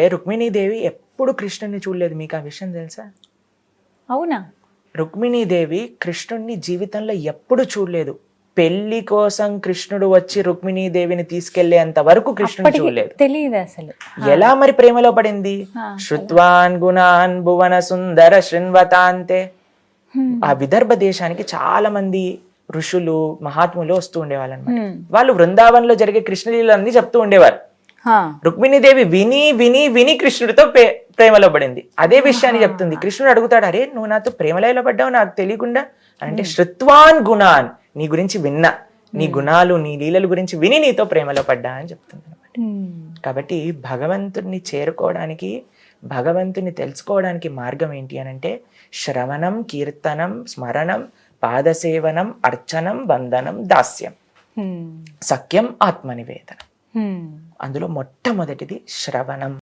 ఏ రుక్మిణీదేవి ఎప్పుడు కృష్ణుని చూడలేదు? మీకు ఆ విషయం తెలుసా? అవునా? రుక్మిణీదేవి కృష్ణుడిని జీవితంలో ఎప్పుడు చూడలేదు. పెళ్ళి కోసం కృష్ణుడు వచ్చి రుక్మిణీదేవిని తీసుకెళ్ళేంత వరకు కృష్ణుడు చూడలేదు. తెలియదు అసలు. ఎలా మరి ప్రేమలో పడింది? శృత్వాన్ గుణాన్ భువన సుందర శృణ్వతాంతే. ఆ విదర్భ దేశానికి చాలా మంది ఋషులు మహాత్ములు వస్తూ ఉండేవాళ్ళు అనమాట. వాళ్ళు బృందావనంలో జరిగే కృష్ణలీలన్నీ చెప్తూ ఉండేవారు. రుక్మిణీదేవి విని విని విని కృష్ణుడితో ప్రే- ప్రేమలో పడింది. అదే విషయాన్ని చెప్తుంది. కృష్ణుడు అడుగుతాడు అరే నువ్వు నాతో ప్రేమలో ఎలా పడ్డావు నాకు తెలియకుండా? అంటే శృత్వాన్ గుణాన్ నీ గురించి విన్నా. నీ గుణాలు నీ లీలల గురించి విని నీతో ప్రేమలో పడ్డా అని చెప్తుంది. కాబట్టి భగవంతుణ్ణి చేరుకోవడానికి భగవంతుని తెలుసుకోవడానికి మార్గం ఏంటి అని అంటే శ్రవణం కీర్తనం స్మరణం పాదసేవనం అర్చనం వందనం దాస్యం. సఖ్యం ఆత్మనివేదనం. Hmm. అందులో మొట్టమొదటిది శ్రవణం.